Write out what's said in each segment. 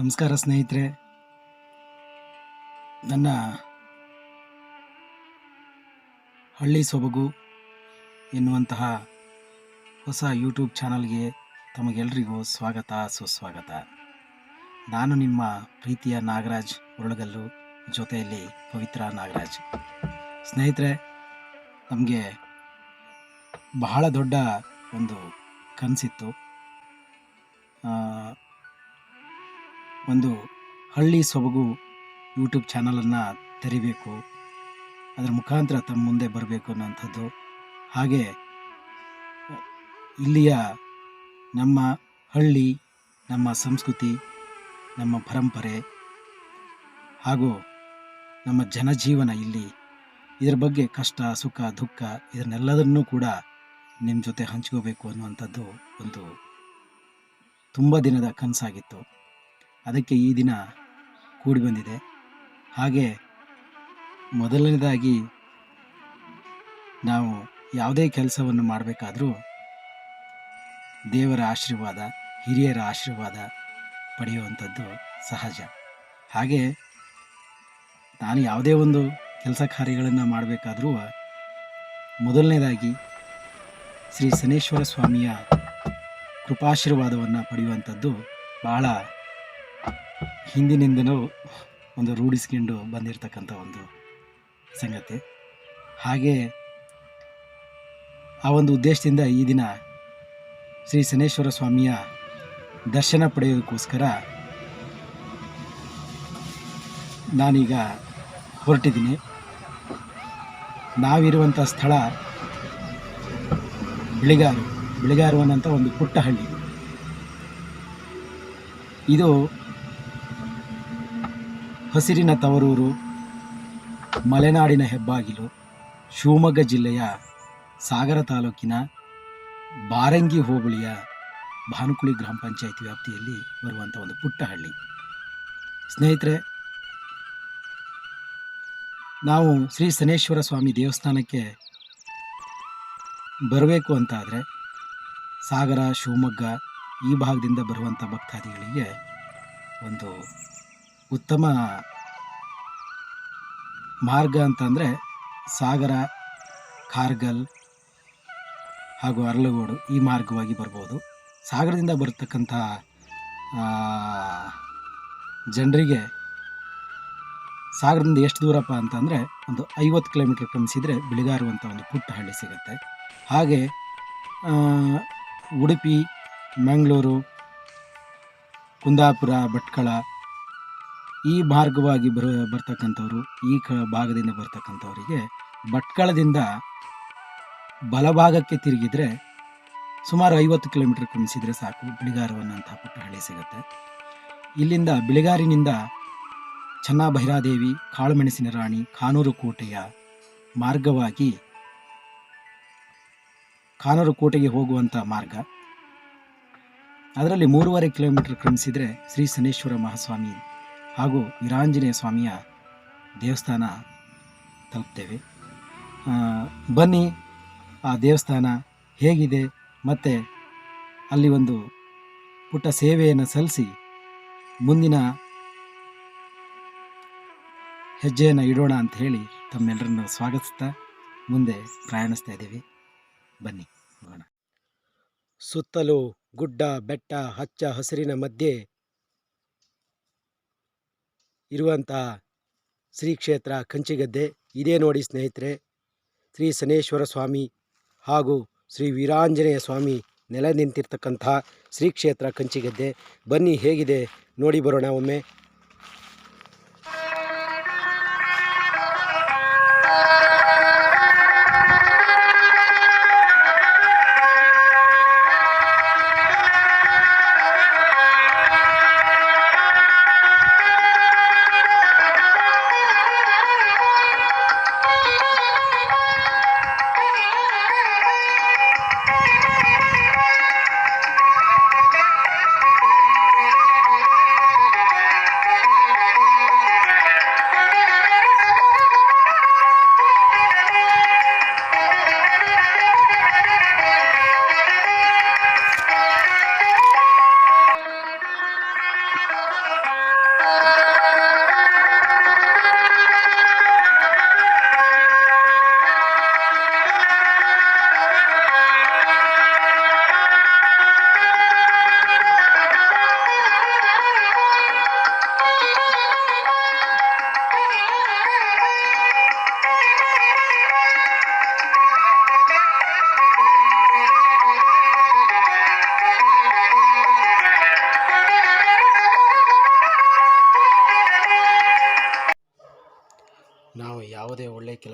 ನಮಸ್ಕಾರ ಸ್ನೇಹಿತರೆ. ನನ್ನ ಹಳ್ಳಿ ಸೊಬಗು ಎನ್ನುವಂತಹ ಹೊಸ ಯೂಟ್ಯೂಬ್ ಚಾನಲ್ಗೆ ತಮಗೆಲ್ಲರಿಗೂ ಸ್ವಾಗತ, ಸುಸ್ವಾಗತ. ನಾನು ನಿಮ್ಮ ಪ್ರೀತಿಯ ನಾಗರಾಜ್ ಉರುಳಗಲ್ಲು ಜೊತೆಯಲ್ಲಿ ಪವಿತ್ರ ನಾಗರಾಜ್. ಸ್ನೇಹಿತರೆ, ನಮಗೆ ಬಹಳ ದೊಡ್ಡ ಒಂದು ಕನಸಿತ್ತು. ಒಂದು ಹಳ್ಳಿ ಸೊಬಗು ಯೂಟ್ಯೂಬ್ ಚಾನಲನ್ನು ತೆರಿಬೇಕು. ಅದರ ಮುಖಾಂತರ ತಮ್ಮ ಮುಂದೆ ಬರಬೇಕು ಅನ್ನೋಂಥದ್ದು ಹಾಗೆ, ಇಲ್ಲಿಯ ನಮ್ಮ ಹಳ್ಳಿ, ನಮ್ಮ ಸಂಸ್ಕೃತಿ, ನಮ್ಮ ಪರಂಪರೆ ಹಾಗೂ ನಮ್ಮ ಜನಜೀವನ ಇಲ್ಲಿ ಇದರ ಬಗ್ಗೆ ಕಷ್ಟ, ಸುಖ, ದುಃಖ ಇದನ್ನೆಲ್ಲದನ್ನೂ ಕೂಡ ನಿಮ್ಮ ಜೊತೆ ಹಂಚ್ಕೋಬೇಕು ಅನ್ನುವಂಥದ್ದು ಒಂದು ತುಂಬ ದಿನದ ಕನಸಾಗಿತ್ತು. ಅದಕ್ಕೆ ಈ ದಿನ ಕೂಡಿ ಬಂದಿದೆ. ಹಾಗೆ ಮೊದಲನೇದಾಗಿ ನಾವು ಯಾವುದೇ ಕೆಲಸವನ್ನು ಮಾಡಬೇಕಾದರೂ ದೇವರ ಆಶೀರ್ವಾದ, ಹಿರಿಯರ ಆಶೀರ್ವಾದ ಪಡೆಯುವಂಥದ್ದು ಸಹಜ. ಹಾಗೆ ನಾನು ಯಾವುದೇ ಒಂದು ಕೆಲಸ ಕಾರ್ಯಗಳನ್ನು ಮಾಡಬೇಕಾದ್ರೂ ಮೊದಲನೇದಾಗಿ ಶ್ರೀ ಸನೇಶ್ವರ ಸ್ವಾಮಿಯ ಕೃಪಾಶೀರ್ವಾದವನ್ನು ಪಡೆಯುವಂಥದ್ದು ಬಹಳ ಹಿಂದಿನಿಂದನೂ ಒಂದು ರೂಢಿಸ್ಕೊಂಡು ಬಂದಿರತಕ್ಕಂಥ ಒಂದು ಸಂಗತಿ. ಹಾಗೆ ಆ ಒಂದು ಉದ್ದೇಶದಿಂದ ಈ ದಿನ ಶ್ರೀ ಸನೇಶ್ವರ ಸ್ವಾಮಿಯ ದರ್ಶನ ಪಡೆಯೋದಕ್ಕೋಸ್ಕರ ನಾನೀಗ ಹೊರಟಿದ್ದೀನಿ. ನಾವಿರುವಂಥ ಸ್ಥಳ ಬಿಳಿಗಾರು. ಬಿಳಿಗಾರು ಅನ್ನೋಂಥ ಒಂದು ಪುಟ್ಟ ಹಳ್ಳಿ ಇದು ಹಸಿರಿನ ತವರೂರು, ಮಲೆನಾಡಿನ ಹೆಬ್ಬಾಗಿಲು, ಶಿವಮೊಗ್ಗ ಜಿಲ್ಲೆಯ ಸಾಗರ ತಾಲೂಕಿನ ಬಾರಂಗಿ ಹೋಬಳಿಯ ಭಾನುಕುಳಿ ಗ್ರಾಮ ಪಂಚಾಯಿತಿ ವ್ಯಾಪ್ತಿಯಲ್ಲಿ ಬರುವಂಥ ಒಂದು ಪುಟ್ಟ ಹಳ್ಳಿ ಸ್ನೇಹಿತರೆ, ನಾವು ಶ್ರೀ ಸನೇಶ್ವರ ಸ್ವಾಮಿ ದೇವಸ್ಥಾನಕ್ಕೆ ಬರಬೇಕು ಅಂತ ಆದರೆ ಸಾಗರ, ಶಿವಮೊಗ್ಗ ಈ ಭಾಗದಿಂದ ಬರುವಂಥ ಭಕ್ತಾದಿಗಳಿಗೆ ಒಂದು ಉತ್ತಮ ಮಾರ್ಗ ಅಂತಂದರೆ ಸಾಗರ, ಕಾರ್ಗಲ್ ಹಾಗೂ ಅರಳಗೋಡು ಈ ಮಾರ್ಗವಾಗಿ ಬರ್ಬೋದು. ಸಾಗರದಿಂದ ಬರತಕ್ಕಂಥ ಜನರಿಗೆ ಸಾಗರದಿಂದ ಎಷ್ಟು ದೂರಪ್ಪ ಅಂತಂದರೆ ಒಂದು ಐವತ್ತು ಕಿಲೋಮೀಟ್ರ್ ಕ್ರಮಿಸಿದರೆ ಬಿಳಿಗಾರುವಂಥ ಒಂದು ಪುಟ್ಟ ಹಳ್ಳಿ ಸಿಗುತ್ತೆ. ಹಾಗೆ ಉಡುಪಿ, ಮಂಗಳೂರು, ಕುಂದಾಪುರ, ಭಟ್ಕಳ ಈ ಮಾರ್ಗವಾಗಿ ಬರ, ಬರ್ತಕ್ಕಂಥವ್ರು, ಈ ಕ, ಭಾಗದಿಂದ ಬರ್ತಕ್ಕಂಥವರಿಗೆ ಭಟ್ಕಳದಿಂದ ಬಲಭಾಗಕ್ಕೆ ತಿರುಗಿದರೆ ಸುಮಾರು ಐವತ್ತು ಕಿಲೋಮೀಟರ್ ಕ್ರಮಿಸಿದರೆ ಸಾಕು ಬಿಳಿಗಾರು ಅನ್ನೋಂಥ ಪುಟ್ಟ ಹಳ್ಳಿ ಸಿಗುತ್ತೆ. ಇಲ್ಲಿಂದ ಬಿಳಿಗಾರಿನಿಂದ ಚೆನ್ನಭೈರಾದೇವಿ, ಕಾಳುಮೆಣಸಿನ ರಾಣಿ, ಕಾನೂರು ಕೋಟೆಯ ಮಾರ್ಗವಾಗಿ ಕಾನೂರು ಕೋಟೆಗೆ ಹೋಗುವಂಥ ಮಾರ್ಗ. ಅದರಲ್ಲಿ ಮೂರುವರೆ ಕಿಲೋಮೀಟರ್ ಕ್ರಮಿಸಿದರೆ ಶ್ರೀ ಸನೇಶ್ವರ ಮಹಾಸ್ವಾಮಿ ಹಾಗೂ ವೀರಾಂಜನೇಯ ಸ್ವಾಮಿಯ ದೇವಸ್ಥಾನ ತಲುಪ್ತೇವೆ. ಬನ್ನಿ, ಆ ದೇವಸ್ಥಾನ ಹೇಗಿದೆ, ಮತ್ತು ಅಲ್ಲಿ ಒಂದು ಪುಟ್ಟ ಸೇವೆಯನ್ನು ಸಲ್ಲಿಸಿ ಮುಂದಿನ ಹೆಜ್ಜೆಯನ್ನು ಇಡೋಣ ಅಂತ ಹೇಳಿ ತಮ್ಮೆಲ್ಲರನ್ನು ಸ್ವಾಗತಿಸ್ತಾ ಮುಂದೆ ಪ್ರಯಾಣಿಸ್ತಾ ಇದ್ದೀವಿ. ಬನ್ನಿ, ಹೋಗೋಣ. ಸುತ್ತಲೂ ಗುಡ್ಡ, ಬೆಟ್ಟ, ಹಚ್ಚ ಹಸಿರಿನ ಮಧ್ಯೆ ಇರುವಂಥ ಶ್ರೀ ಕ್ಷೇತ್ರ ಕಂಚಿಗದ್ದೆ. ಇದೇ ನೋಡಿ ಸ್ನೇಹಿತರೆ, ಶ್ರೀ ಸನೇಶ್ವರ ಸ್ವಾಮಿ ಹಾಗೂ ಶ್ರೀ ವೀರಾಂಜನೇಯ ಸ್ವಾಮಿ ನೆಲೆ ನಿಂತಿರ್ತಕ್ಕಂಥ ಶ್ರೀ ಕ್ಷೇತ್ರ ಕಂಚಿಗದ್ದೆ. ಬನ್ನಿ ಹೇಗಿದೆ, ನೋಡಿ ಬರೋಣ ಒಮ್ಮೆ.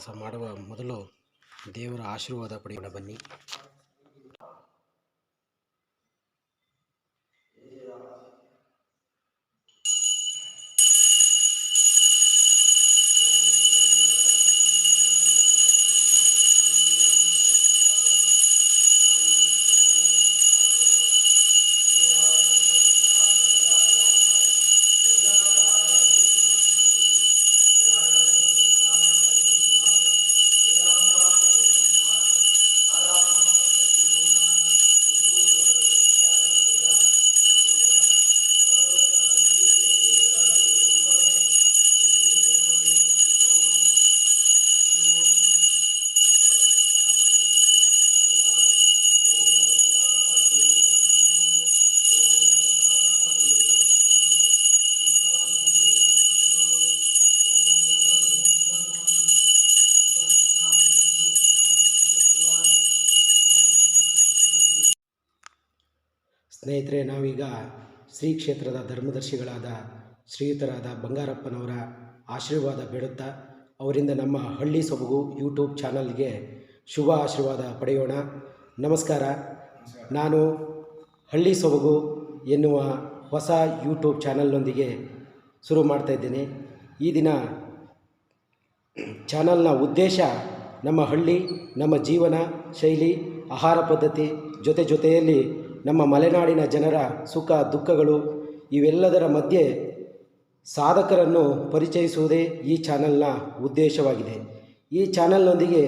ಕೆಲಸ ಮಾಡುವ ಮೊದಲು ದೇವರ ಆಶೀರ್ವಾದ ಪಡೆಯೋಣ ಬನ್ನಿ. ಸ್ನೇಹಿತರೆ, ನಾವೀಗ ಶ್ರೀ ಕ್ಷೇತ್ರದ ಧರ್ಮದರ್ಶಿಗಳಾದ ಶ್ರೀಯುತರಾದ ಬಂಗಾರಪ್ಪನವರ ಆಶೀರ್ವಾದ ಬೇಡುತ್ತಾ, ಅವರಿಂದ ನಮ್ಮ ಹಳ್ಳಿ ಸೊಬಗು ಯೂಟ್ಯೂಬ್ ಚಾನಲ್ಗೆ ಶುಭ ಆಶೀರ್ವಾದ ಪಡೆಯೋಣ. ನಮಸ್ಕಾರ. ನಾನು ಹಳ್ಳಿ ಸೊಬಗು ಎನ್ನುವ ಹೊಸ ಯೂಟ್ಯೂಬ್ ಚಾನಲ್ನೊಂದಿಗೆ ಶುರು ಮಾಡ್ತಾ ಇದ್ದೇನೆ. ಈ ದಿನ ಚಾನಲ್ನ ಉದ್ದೇಶ ನಮ್ಮ ಹಳ್ಳಿ, ನಮ್ಮ ಜೀವನ ಶೈಲಿ, ಆಹಾರ ಪದ್ಧತಿ ಜೊತೆ ಜೊತೆಯಲ್ಲಿ ನಮ್ಮ ಮಲೆನಾಡಿನ ಜನರ ಸುಖ, ದುಃಖಗಳು ಇವೆಲ್ಲದರ ಮಧ್ಯೆ ಸಾಧಕರನ್ನು ಪರಿಚಯಿಸುವುದೇ ಈ ಚಾನಲ್ನ ಉದ್ದೇಶವಾಗಿದೆ. ಈ ಚಾನಲ್ನೊಂದಿಗೆ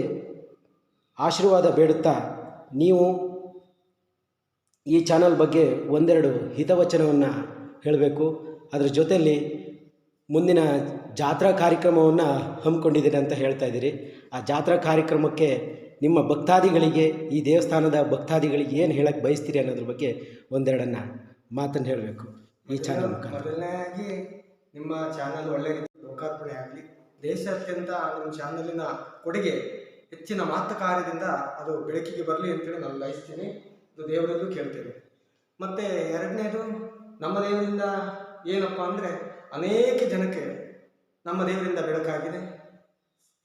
ಆಶೀರ್ವಾದ ಬೇಡುತ್ತಾ ನೀವು ಈ ಚಾನಲ್ ಬಗ್ಗೆ ಒಂದೆರಡು ಹಿತವಚನವನ್ನು ಹೇಳಬೇಕು. ಅದರ ಜೊತೆಯಲ್ಲಿ ಮುಂದಿನ ಜಾತ್ರಾ ಕಾರ್ಯಕ್ರಮವನ್ನು ಹಮ್ಮಿಕೊಂಡಿದ್ದೀರಿ ಅಂತ ಹೇಳ್ತಾ ಇದ್ದೀರಿ. ಆ ಜಾತ್ರಾ ಕಾರ್ಯಕ್ರಮಕ್ಕೆ ನಿಮ್ಮ ಭಕ್ತಾದಿಗಳಿಗೆ ಈ ದೇವಸ್ಥಾನದ ಭಕ್ತಾದಿಗಳಿಗೆ ಏನು ಹೇಳಕ್ಕೆ ಬಯಸ್ತೀರಿ ಅನ್ನೋದ್ರ ಬಗ್ಗೆ ಒಂದೆರಡನ್ನು ಮಾತನ್ನು ಹೇಳಬೇಕು. ಈ ಚಾನಲ್ ಮುಖಾಂತರ. ಮೊದಲನೇದಾಗಿ ನಿಮ್ಮ ಚಾನಲ್ ಒಳ್ಳೆ ರೀತಿ ಲೋಕಾರ್ಪಣೆ ಆಗಲಿ. ದೇಶಾದ್ಯಂತ ನಿಮ್ಮ ಚಾನಲಿನ ಕೊಡುಗೆ ಹೆಚ್ಚಿನ ಮಾತು ಕಾರ್ಯದಿಂದ ಅದು ಬೆಳಕಿಗೆ ಬರಲಿ ಅಂತೇಳಿ ನಾನು ಬಯಸ್ತೀನಿ. ಇದು ದೇವರಲ್ಲೂ ಕೇಳ್ತೇನೆ. ಮತ್ತು ಎರಡನೇದು ನಮ್ಮ ದೇವರಿಂದ ಏನಪ್ಪ ಅಂದರೆ ಅನೇಕ ಜನಕ್ಕೆ ನಮ್ಮ ದೇವರಿಂದ ಬೆಳಕಾಗಿದೆ.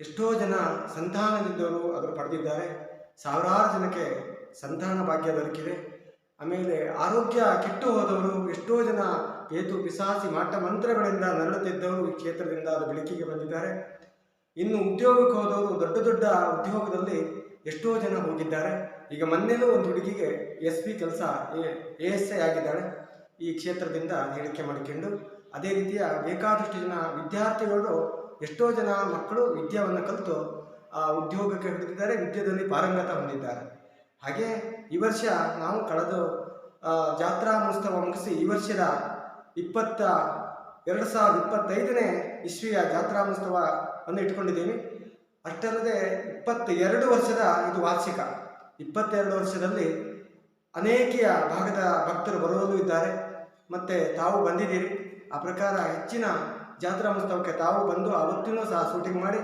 ಎಷ್ಟೋ ಜನ ಸಂತಾನದಿದ್ದವರು ಅದನ್ನು ಪಡೆದಿದ್ದಾರೆ. ಸಾವಿರಾರು ಜನಕ್ಕೆ ಸಂತಾನ ಭಾಗ್ಯ ದೊರಕಿದೆ. ಆಮೇಲೆ ಆರೋಗ್ಯ ಕೆಟ್ಟು ಹೋದವರು, ಎಷ್ಟೋ ಜನ ಏತು ಪಿಸಾಸಿ ಮಾಟ ಮಂತ್ರಗಳಿಂದ ನರಳುತ್ತಿದ್ದವರು ಈ ಕ್ಷೇತ್ರದಿಂದ ಅದು ಬೆಳಕಿಗೆ ಬಂದಿದ್ದಾರೆ. ಇನ್ನು ಉದ್ಯೋಗಕ್ಕೆ ಹೋದವರು, ದೊಡ್ಡ ದೊಡ್ಡ ಉದ್ಯೋಗದಲ್ಲಿ ಎಷ್ಟೋ ಜನ ಹೋಗಿದ್ದಾರೆ. ಈಗ ಮೊನ್ನೆಲೂ ಒಂದು ಹುಡುಗಿಗೆ ಎಸ್ ಪಿ ಕೆಲಸ ಎ ಎಸ್ ಐ ಆಗಿದ್ದಾಳೆ. ಈ ಕ್ಷೇತ್ರದಿಂದ ಹೇಳಿಕೆ ಮಾಡಿಕೊಂಡು, ಅದೇ ರೀತಿಯ ಬೇಕಾದಷ್ಟು ಜನ ವಿದ್ಯಾರ್ಥಿಗಳು ಎಷ್ಟೋ ಜನ ಮಕ್ಕಳು ವಿದ್ಯಾವನ್ನು ಕಲಿತು ಆ ಉದ್ಯೋಗಕ್ಕೆ ಹಿಡಿದಿದ್ದಾರೆ ವಿದ್ಯೆದಲ್ಲಿ ಪಾರಂಗತ ಹೊಂದಿದ್ದಾರೆ. ಹಾಗೆ ಈ ವರ್ಷ ನಾವು ಕಳೆದ ಜಾತ್ರಾ ಮಹೋತ್ಸವ ಮುಗಿಸಿ ಈ ವರ್ಷದ ಇಪ್ಪತ್ತ, ಎರಡು ಸಾವಿರದ ಇಪ್ಪತ್ತೈದನೇ ಇಸ್ವಿಯ ಜಾತ್ರಾ ಮಹೋತ್ಸವ ಅನ್ನು ಇಟ್ಕೊಂಡಿದ್ದೀವಿ. ಅಷ್ಟಲ್ಲದೆ ಇಪ್ಪತ್ತ ಎರಡು ವರ್ಷದ ಇದು ವಾರ್ಷಿಕ. ಇಪ್ಪತ್ತೆರಡು ವರ್ಷದಲ್ಲಿ ಅನೇಕ ಭಾಗದ ಭಕ್ತರು ಬರೋದು ಇದ್ದಾರೆ. ಮತ್ತು ತಾವು ಬಂದಿದ್ದೀರಿ. ಆ ಪ್ರಕಾರ ಹೆಚ್ಚಿನ ಜಾತ್ರಾ ಮಹೋತ್ಸವಕ್ಕೆ ತಾವು ಬಂದು ಅವತ್ತಿನೂ ಸಹ ಶೂಟಿಂಗ್ ಮಾಡಿ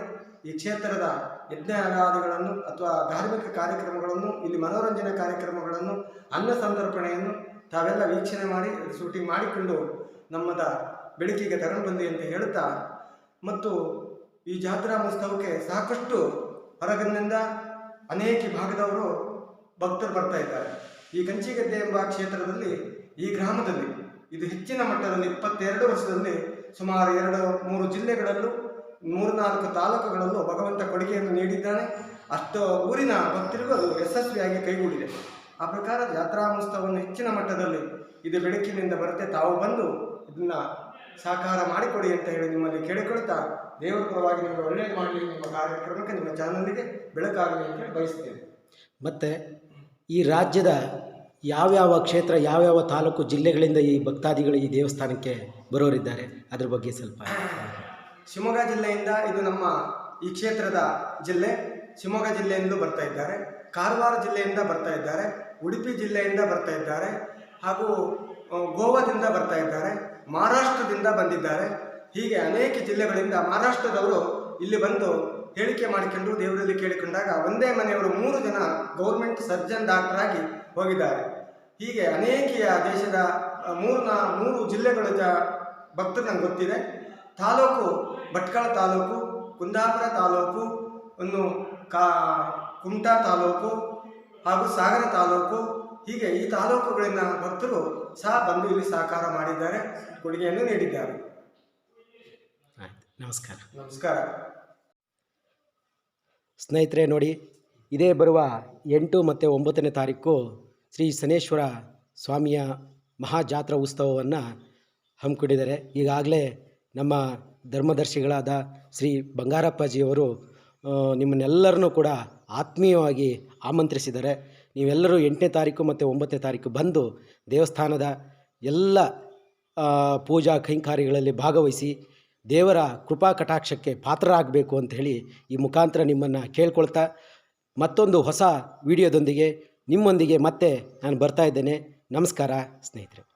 ಈ ಕ್ಷೇತ್ರದ ಯಜ್ಞಯಾಗಾದಿಗಳನ್ನು ಅಥವಾ ಧಾರ್ಮಿಕ ಕಾರ್ಯಕ್ರಮಗಳನ್ನು, ಇಲ್ಲಿ ಮನೋರಂಜನೆ ಕಾರ್ಯಕ್ರಮಗಳನ್ನು, ಅನ್ನ ಸಂತರ್ಪಣೆಯನ್ನು ತಾವೆಲ್ಲ ವೀಕ್ಷಣೆ ಮಾಡಿ ಶೂಟಿಂಗ್ ಮಾಡಿಕೊಂಡು ನಮ್ಮದ ಬೆಳಕಿಗೆ ತಗೊಂಡು ಬಂದಿ ಅಂತ ಹೇಳುತ್ತಾ, ಮತ್ತು ಈ ಜಾತ್ರಾ ಮಹೋತ್ಸವಕ್ಕೆ ಸಾಕಷ್ಟು ಹೊರಗಿನಿಂದ ಅನೇಕ ಭಾಗದವರು ಭಕ್ತರು ಬರ್ತಾ ಇದ್ದಾರೆ. ಈ ಕಂಚಿಗದ್ದೆ ಎಂಬ ಕ್ಷೇತ್ರದಲ್ಲಿ, ಈ ಗ್ರಾಮದಲ್ಲಿ, ಇದು ಹೆಚ್ಚಿನ ಮಟ್ಟದಲ್ಲಿ ಇಪ್ಪತ್ತೆರಡು ವರ್ಷದಲ್ಲಿ ಸುಮಾರು ಎರಡು, ಮೂರು ಜಿಲ್ಲೆಗಳಲ್ಲೂ, ಮೂರ್ನಾಲ್ಕು ತಾಲೂಕುಗಳಲ್ಲೂ ಭಗವಂತ ಕೊಡುಗೆಯನ್ನು ನೀಡಿದ್ದಾನೆ. ಅಷ್ಟು ಊರಿನ ಭಕ್ತರಿಗೂ ಯಶಸ್ವಿಯಾಗಿ ಕೈಗೂಡಿದೆ. ಆ ಪ್ರಕಾರ ಜಾತ್ರಾ ಮಹೋತ್ಸವವನ್ನು ಹೆಚ್ಚಿನ ಮಟ್ಟದಲ್ಲಿ ಇದು ಬೆಳಕಿನಿಂದ ಬರುತ್ತೆ. ತಾವು ಬಂದು ಇದನ್ನ ಸಾಕಾರ ಮಾಡಿಕೊಡಿ ಅಂತ ಹೇಳಿ ನಿಮ್ಮಲ್ಲಿ ಕೇಳಿಕೊಳ್ತಾ ದೇವರ ಪರವಾಗಿ ನಿಮಗೆ ಒಳ್ಳೆಯದು ಮಾಡಲಿ ನಿಮ್ಮ ಕಾರ್ಯಕ್ರಮಕ್ಕೆ ನಿಮ್ಮ ಚಾನಲ್ಗೆ ಬೆಳಕಾಗಲಿ ಅಂತ ಹೇಳಿ ಬಯಸ್ತೇನೆ. ಮತ್ತು ಈ ರಾಜ್ಯದ ಯಾವ್ಯಾವ ಕ್ಷೇತ್ರ, ಯಾವ್ಯಾವ ತಾಲೂಕು ಜಿಲ್ಲೆಗಳಿಂದ ಈ ಭಕ್ತಾದಿಗಳು ಈ ದೇವಸ್ಥಾನಕ್ಕೆ ಬರೋರಿದ್ದಾರೆ? ಅದ್ರ ಬಗ್ಗೆ ಸ್ವಲ್ಪ ಶಿವಮೊಗ್ಗ ಜಿಲ್ಲೆಯಿಂದ ಇದು ನಮ್ಮ ಈ ಕ್ಷೇತ್ರದ ಜಿಲ್ಲೆ. ಶಿವಮೊಗ್ಗ ಜಿಲ್ಲೆಯಿಂದ ಬರ್ತಾ ಇದ್ದಾರೆ. ಕಾರವಾರ ಜಿಲ್ಲೆಯಿಂದ ಬರ್ತಾ ಇದ್ದಾರೆ. ಉಡುಪಿ ಜಿಲ್ಲೆಯಿಂದ ಬರ್ತಾ ಇದ್ದಾರೆ. ಹಾಗೂ ಗೋವಾದಿಂದ ಬರ್ತಾ ಇದ್ದಾರೆ. ಮಹಾರಾಷ್ಟ್ರದಿಂದ ಬಂದಿದ್ದಾರೆ. ಹೀಗೆ ಅನೇಕ ಜಿಲ್ಲೆಗಳಿಂದ ಮಹಾರಾಷ್ಟ್ರದವರು ಇಲ್ಲಿ ಬಂದು ಹೇಳಿಕೆ ಮಾಡಿಕೊಂಡು ದೇವರಲ್ಲಿ ಕೇಳಿಕೊಂಡಾಗ ಒಂದೇ ಮನೆಯವರು ಮೂರು ಜನ ಗೌರ್ಮೆಂಟ್ ಸರ್ಜನ್ ಡಾಕ್ಟರ್ ಆಗಿ ಹೋಗಿದ್ದಾರೆ. ಹೀಗೆ ಅನೇಕ ದೇಶದ ಮೂರ್ನ ಮೂರು ಜಿಲ್ಲೆಗಳ ಜ ಭಕ್ತರು ನಂಗೆ ಗೊತ್ತಿದೆ. ತಾಲೂಕು ಭಟ್ಕಳ ತಾಲೂಕು ಕುಂದಾಪುರ ತಾಲೂಕು ಒಂದು ಕಾ ಕುಮಟಾ ತಾಲೂಕು ಹಾಗೂ ಸಾಗರ ತಾಲೂಕು. ಹೀಗೆ ಈ ತಾಲೂಕುಗಳಿಂದ ಭಕ್ತರು ಸಹ ಬಂದು ಇಲ್ಲಿ ಸಹಕಾರ ಮಾಡಿದ್ದಾರೆ ಕೊಡುಗೆಯನ್ನು ನೀಡಿದ್ದಾರೆ. ನಮಸ್ಕಾರ. ನಮಸ್ಕಾರ. ಸ್ನೇಹಿತರೆ ನೋಡಿ, ಇದೇ ಬರುವ ಎಂಟು ಮತ್ತು ಒಂಬತ್ತನೇ ತಾರೀಕು ಶ್ರೀ ಸನೇಶ್ವರ ಸ್ವಾಮಿಯ ಮಹಾಜಾತ್ರಾ ಉತ್ಸವವನ್ನು ಹಮ್ಮಿಕೊಂಡಿದ್ದಾರೆ. ಈಗಾಗಲೇ ನಮ್ಮ ಧರ್ಮದರ್ಶಿಗಳಾದ ಶ್ರೀ ಬಂಗಾರಪ್ಪಾಜಿಯವರು ನಿಮ್ಮನ್ನೆಲ್ಲರನ್ನು ಕೂಡ ಆತ್ಮೀಯವಾಗಿ ಆಮಂತ್ರಿಸಿದ್ದಾರೆ. ನೀವೆಲ್ಲರೂ ಎಂಟನೇ ತಾರೀಕು ಮತ್ತು ಒಂಬತ್ತನೇ ತಾರೀಕು ಬಂದು ದೇವಸ್ಥಾನದ ಎಲ್ಲ ಪೂಜಾ ಕೈಂಕಾರ್ಯಗಳಲ್ಲಿ ಭಾಗವಹಿಸಿ ದೇವರ ಕೃಪಾ ಕಟಾಕ್ಷಕ್ಕೆ ಪಾತ್ರರಾಗಬೇಕು ಅಂತ ಹೇಳಿ ಈ ಮುಖಾಂತರ ನಿಮ್ಮನ್ನು ಕೇಳ್ಕೊಳ್ತಾ ಮತ್ತೊಂದು ಹೊಸ ವಿಡಿಯೋದೊಂದಿಗೆ ನಿಮ್ಮೊಂದಿಗೆ ಮತ್ತೆ ನಾನು ಬರ್ತಾ ಇದ್ದೇನೆ. ನಮಸ್ಕಾರ ಸ್ನೇಹಿತರೆ.